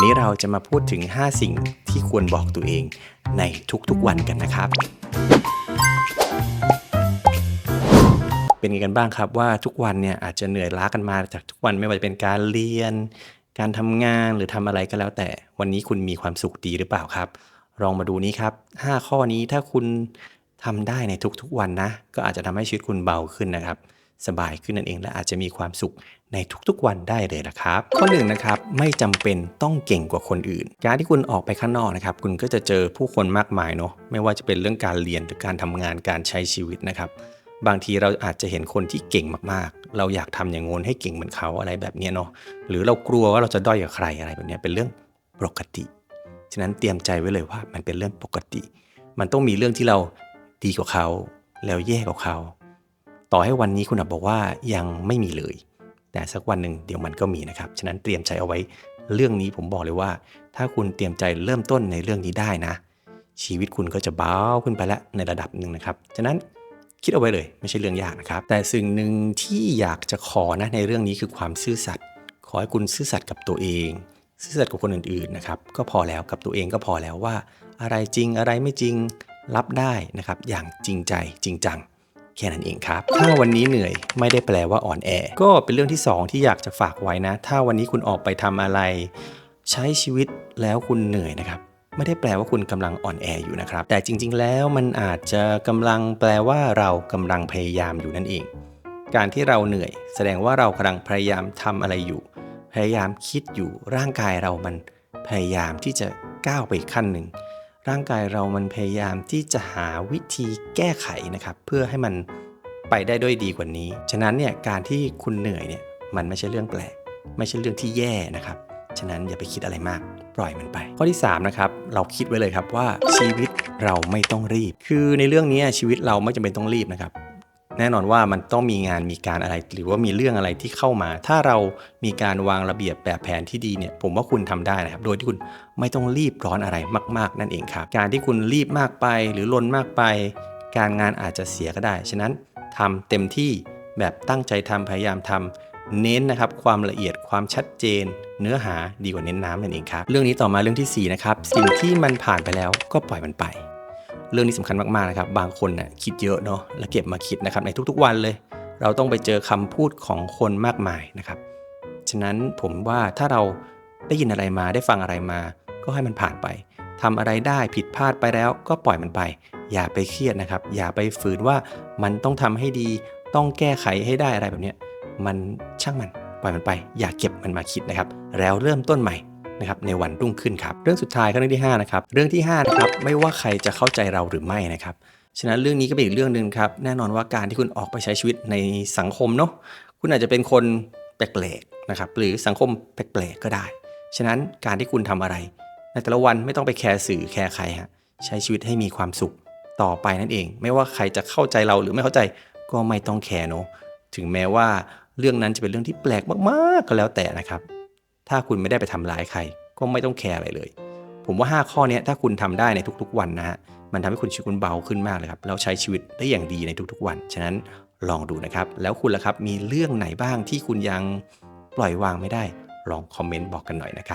วันนี้เราจะมาพูดถึง 5 สิ่งที่ควรบอกตัวเองในทุกๆวันกันนะครับ เป็นไงกันบ้างครับว่าทุกวันเนี่ยอาจจะเหนื่อยล้ากันมาจากทุกวันไม่ว่าจะเป็นการเรียน การทำงานหรือทำอะไรก็แล้ว แต่วันนี้คุณมีความสุขดีหรือเปล่าครับ ลองมาดูนี้ครับ 5 ข้อนี้ถ้าคุณทำได้ในทุกๆวันนะ ก็อาจจะทำให้ชีวิตคุณเบาขึ้นนะครับ สบายขึ้นนั่นเอง และอาจจะมีความสุขในทุกๆวันได้เลยนะครับ ข้อหนึ่งนะครับไม่จำเป็นต้องเก่งกว่าคนอื่น การที่คุณออกไปข้างนอกนะครับ คุณก็จะเจอผู้คนมากมายเนาะไม่ว่าจะเป็นเรื่องการเรียนหรือการทำงานการใช้ชีวิตนะครับบางทีเราอาจจะเห็นคนที่เก่งมากๆ เราอยากทำอย่างงนให้เก่งเหมือนเขาอะไรแบบนี้เนาะหรือเรากลัวว่าเราจะด้อยกว่าใครอะไรแบบนี้เป็นเรื่องปกติ ฉะนั้นเตรียมใจไว้เลยว่ามันเป็นเรื่องปกติ มันต้องมีเรื่องที่เราดีกว่าเขา แล้วแย่กว่าเขา ต่อให้วันนี้คุณอาจบอกว่ายังไม่มีเลย แต่สักวันหนึ่งเดี๋ยวมันก็มีนะครับ ฉะนั้นเตรียมใจเอาไว้เรื่องนี้ผมบอกเลยว่า ถ้าคุณเตรียมใจเริ่มต้นในเรื่องนี้ได้นะ ชีวิตคุณก็จะเบาขึ้นไปแล้วในระดับหนึ่งนะครับ ฉะนั้นคิดเอาไว้เลยไม่ใช่เรื่องยากนะครับ แต่สิ่งหนึ่งที่อยากจะขอนะในเรื่องนี้คือความซื่อสัตย์ขอให้คุณซื่อสัตย์กับตัวเอง ซื่อสัตย์กับคนอื่นๆนะครับก็พอแล้วกับตัวเองก็พอแล้วว่า อะไรจริงอะไรไม่จริงรับได้นะครับ อย่างจริงใจจริงจัง แค่นั้นเองครับ ถ้าวันนี้เหนื่อยไม่ได้แปลว่าอ่อนแอ ก็เป็นเรื่องที่ 2 ที่อยากจะฝากไว้นะ ถ้าวันนี้คุณออกไปทำอะไร ใช้ชีวิตแล้วคุณเหนื่อยนะครับไม่ได้แปลว่าคุณกำลังอ่อนแออยู่นะครับ แต่จริง ๆ แล้วมันอาจจะกำลังแปลว่าเรากำลังพยายามอยู่นั่นเอง การที่เราเหนื่อย แสดงว่าเรากำลังพยายามทำอะไรอยู่ พยายามคิดอยู่ร่างกายเรามันพยายามที่จะก้าวไปอีกขั้นหนึ่ง ร่างกายเรามันพยายามที่จะหาวิธีแก้ไขนะครับ เพื่อให้มันไปได้ด้วยดีกว่านี้ ฉะนั้นเนี่ยการที่คุณเหนื่อยเนี่ยมันไม่ใช่เรื่องแปลก ไม่ใช่เรื่องที่แย่นะครับ ฉะนั้นอย่าไปคิดอะไรมาก ปล่อยมันไป ข้อที่3นะครับเราคิดไว้เลยครับว่าชีวิตเราไม่ต้องรีบ คือในเรื่องนี้ชีวิตเราไม่จำเป็นต้องรีบนะครับ แน่นอนว่ามันต้องมีงานมีการอะไร หรือว่ามีเรื่องอะไรที่เข้ามา ถ้าเรามีการวางระเบียบแบบแผนที่ดีเนี่ยผมว่าคุณทำได้นะครับ โดยที่คุณไม่ต้องรีบร้อนอะไรมาก ๆ นั่นเองครับ การที่คุณรีบมากไปหรือลนมากไป การงานอาจจะเสียก็ได้ ฉะนั้นทำเต็มที่แบบตั้งใจทำพยายามทำเน้นนะครับความละเอียดความชัดเจน เนื้อหาดีกว่าเน้นน้ำนั่นเองครับ เรื่องนี้ต่อมาเรื่องที่สี่นะครับสิ่งที่มันผ่านไปแล้วก็ปล่อยมันไป เรื่องนี้สำคัญมากๆนะครับ บางคนน่ะคิดเยอะเนาะแล้วเก็บมาคิดนะครับในทุกๆวันเลย เราต้องไปเจอคำพูดของคนมากมายนะครับ ฉะนั้นผมว่าถ้าเราได้ยินอะไรมาได้ฟังอะไรมา ก็ให้มันผ่านไปทำอะไรได้ผิดพลาดไปแล้วก็ปล่อยมันไป อย่าไปเครียดนะครับ อย่าไปฝืนว่ามันต้องทำให้ดี ต้องแก้ไขให้ได้อะไรแบบเนี้ยมันช่างมันปล่อยมันไป อย่าเก็บมันมาคิดนะครับ แล้วเริ่มต้นใหม่ นะครับในวันรุ่งขึ้นครับเรื่องสุดท้ายก็เรื่องที่5นะครับเรื่องที่5นะครับไม่ว่าใครจะเข้าใจเราหรือไม่นะครับฉะนั้นเรื่องนี้ก็เป็นอีกเรื่องหนึ่งครับแน่นอนว่าการที่คุณออกไปใช้ชีวิตในสังคมเนาะคุณอาจจะเป็นคนแปลกๆนะครับหรือสังคมแปลกๆก็ได้ ฉะนั้นการที่คุณทำอะไร ในแต่ละวันไม่ต้องไปแคร์สื่อแคร์ใครฮะใช้ชีวิตให้มีความสุขต่อไปนั่นเอง ไม่ว่าใครจะเข้าใจเราหรือไม่เข้าใจก็ไม่ต้องแคร์เนาะถึงแม้ว่าเรื่องนั้นจะเป็นเรื่องที่แปลกมากๆก็แล้วแต่นะครับ ถ้าคุณไม่ได้ไปทำร้ายใคร ก็ไม่ต้องแคร์อะไรเลย ผมว่า 5 ข้อนี้ถ้าคุณทำได้ในทุกๆ วันนะฮะมันทำให้คุณชีวิตคุณเบาขึ้นมากเลยครับแล้วใช้ชีวิตได้อย่างดีในทุกๆ วัน ฉะนั้นลองดูนะครับ แล้วคุณล่ะครับมีเรื่องไหนบ้างที่คุณยังปล่อยวางไม่ได้ ลองคอมเมนต์บอกกันหน่อยนะครับ